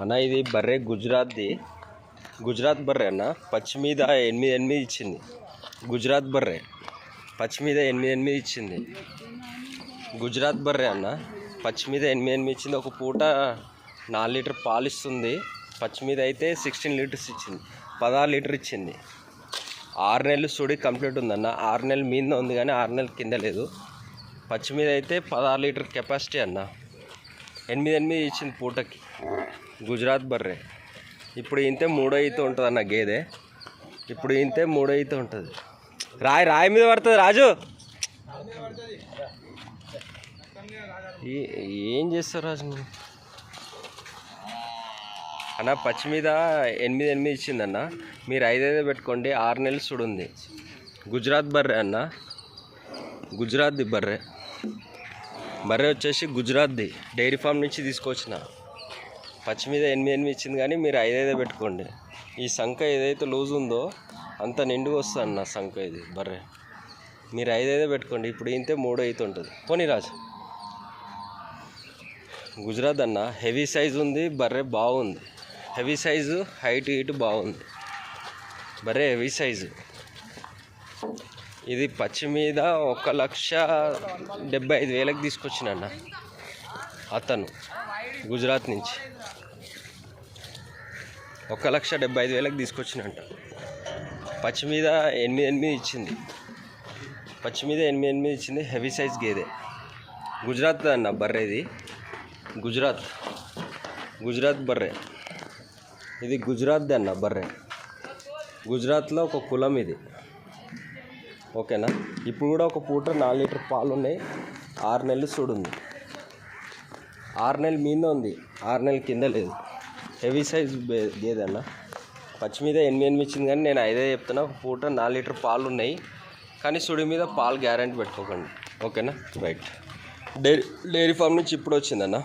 అన్న ఇది బర్రె గుజరాత్ది. గుజరాత్ బర్రె అన్న. పచ్చి మీద ఎనిమిది ఎనిమిది ఇచ్చింది. గుజరాత్ బర్రె. పచ్చి మీద ఎనిమిది ఎనిమిది ఇచ్చింది. గుజరాత్ బర్రె అన్న. పచ్చి మీద ఎనిమిది ఎనిమిది ఇచ్చింది. ఒక పూట నాలుగు లీటర్ పాలు ఇస్తుంది. పచ్చి మీద అయితే సిక్స్టీన్ లీటర్స్ ఇచ్చింది. పదహారు లీటర్ ఇచ్చింది. ఆరు నెలలు సుడి కంప్లీట్ ఉందన్న ఆరు నెలలు మీద ఉంది కానీ ఆరు నెలలు కింద లేదు. పచ్చి మీద అయితే పదహారు లీటర్ కెపాసిటీ అన్న. ఎనిమిది ఎనిమిది ఇచ్చింది పూటకి. గుజరాత్ బర్రె. ఇప్పుడు ఇంతే మూడో ఈత ఉంటుంది అన్న గేదె. ఇప్పుడు ఇంతే మూడో ఈత ఉంటుంది. రాయి రాయి మీద పడుతుంది రాజు. ఏం చేస్తారు రాజు నువ్వు అన్న పచ్చి మీద ఎనిమిది ఎనిమిది ఇచ్చిందన్న. మీరు ఐదైదే పెట్టుకోండి ఆరు నెలలు చూడుంది గుజరాత్ బర్రె అన్న. గుజరాత్ది బర్రె. బర్రె వచ్చేసి గుజరాత్ది. డైరీ ఫామ్ నుంచి తీసుకొచ్చిన. పచ్చి మీద ఎనిమిది ఎనిమిది ఇచ్చింది కానీ మీరు ఐదైదే పెట్టుకోండి. ఈ సంఖ ఏదైతే లూజ్ ఉందో అంత నిండుగా వస్తుంది అన్న సంఖ ఇది బర్రె. మీరు ఐదైదే పెట్టుకోండి. ఇప్పుడు ఇంతే మూడో అయితే ఉంటుంది. పోనీ రాజు. గుజరాత్ అన్న హెవీ సైజు ఉంది బర్రె బాగుంది. హెవీ సైజు హైట్ హీట్ బాగుంది. బర్రె హెవీ సైజు. ఇది పచ్చి మీద ఒక లక్ష డెబ్బై ఐదు వేలకు తీసుకొచ్చినన్న అతను. గుజరాత్ నుంచి. ఒక లక్ష డెబ్బై ఐదు వేలకు తీసుకొచ్చినంట. పచ్చి మీద ఎనిమిది ఎనిమిది ఇచ్చింది. పచ్చి మీద ఎనిమిది ఎనిమిది ఇచ్చింది హెవీ సైజ్ గేదె. గుజరాత్ అన్న బర్రెది గుజరాత్. గుజరాత్ బర్రె. ఇది గుజరాత్ అన్న బర్రె. గుజరాత్లో ఒక కులం ఇది. ఓకేనా? ఇప్పుడు కూడా ఒక పూట నాలుగు లీటర్ పాలు ఉన్నాయి ఆరు నెలలు చూడుంది ఆరు నెలల మీద ఉంది. ఆరు నెలల కింద లేదు. హెవీ సైజ్ గేదన్న పచ్చి మీద ఎనిమిది ఎనిమిది ఇచ్చింది కానీ నేను ఐదే చెప్తున్నా. ఒక పూట నాలుగు లీటర్ పాలు ఉన్నాయి. కానీ సుడి మీద పాలు గ్యారంటీ పెట్టుకోకండి. ఓకేనా రైట్ డైరీ డైరీ ఫామ్ నుంచి ఇప్పుడు వచ్చిందన్న.